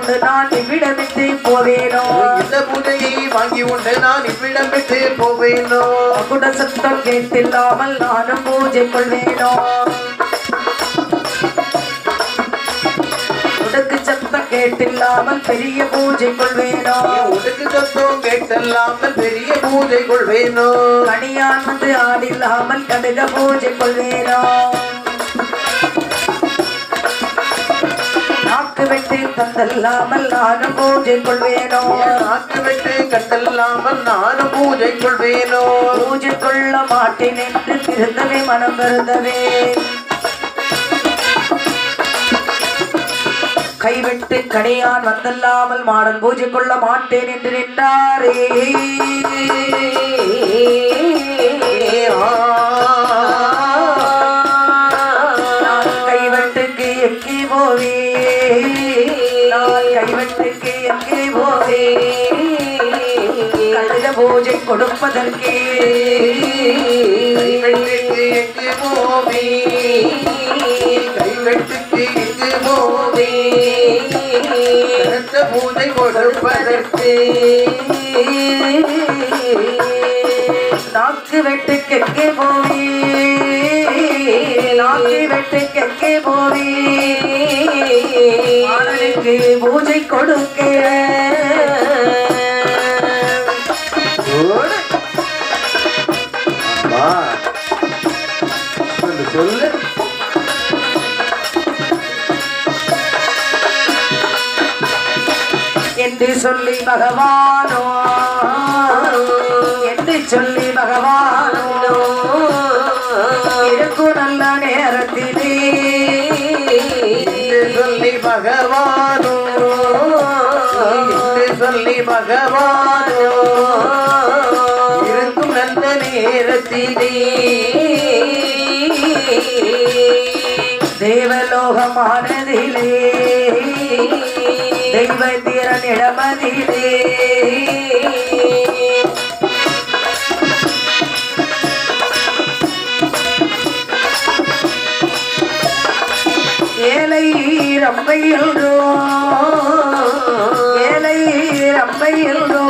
கொண்டு நான் இவ்விடமிட்டு போவேனோ? இந்த பூஜையை வாங்கி உண்டு நான் இவ்விடம் விட்டு போவேனோ? குட சத்தம் கேட்டில்லாமல் நானும் பூஜை கொள்வேனோ? உனக்கு சத்தம் கேட்டில்லாமல் பெரிய பூஜை கொள்வேனோ? உனக்கு சத்தம் கேட்டல்லாமல் பெரிய பூஜை கொள்வேனோ? கணியான் வந்து ஆடில்லாமல் கடுக பூஜை கொள்வேனோ? வெட்டி தந்தல்லாமல் நானும் பூஜை கொள்வேனோ? நாக்கு விட்டு கட்டல்லாமல் நானும் பூஜை கொள்வேனோ? பூஜை கொள்ள மாட்டேன் என்று திருந்தவே மனம் வருந்தவே. கைவிட்டு கடையான் வந்தல்லாமல் மாடன் பூஜை கொள்ள மாட்டேன் என்று நின்றாரே. எங்கே போவே நான் கைவெட்டுக்கு எங்கே போவே கழுத பூஜை கொடுப்பதற்கே கைவெட்டுக்கு எங்கு போவே கைவெட்டுக்கு எங்கு போவே கருத்த பூஜை கொடுப்பதற்கு நாக்கு வெட்டுக்கு எங்கே போவே நாக்கு வெட்டு கெக்கே போவே. மாடனுக்கு பூஜை கொடுக்க. சொல்லு. என்று சொல்லி பகவானோ. என்று சொல்லி பகவானோ. சொல்லி பகவானோ என்று சொல்லி பகவானோ இருக்கும் நல்ல நேரத்திலே தேவலோகமானதிலே தெய்வ திறனிடமதிலே ஏழை ரம்பையில்டோ ஏழை ரம்பையில்டோ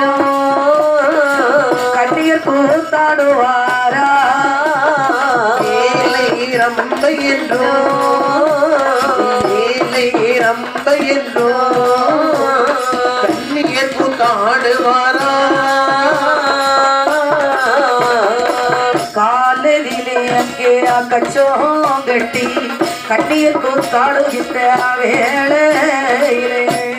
கண்ணீர் கூத்தாடுவாரா ஏழை ரம்ப என்றோ ஏழை என்றோ கண்ணியர் கூத்தாடுவாரா அங்கே கச்சோம் கட்டி கண்ணீர் கூத்தாடுகின்ற வேளையிலே.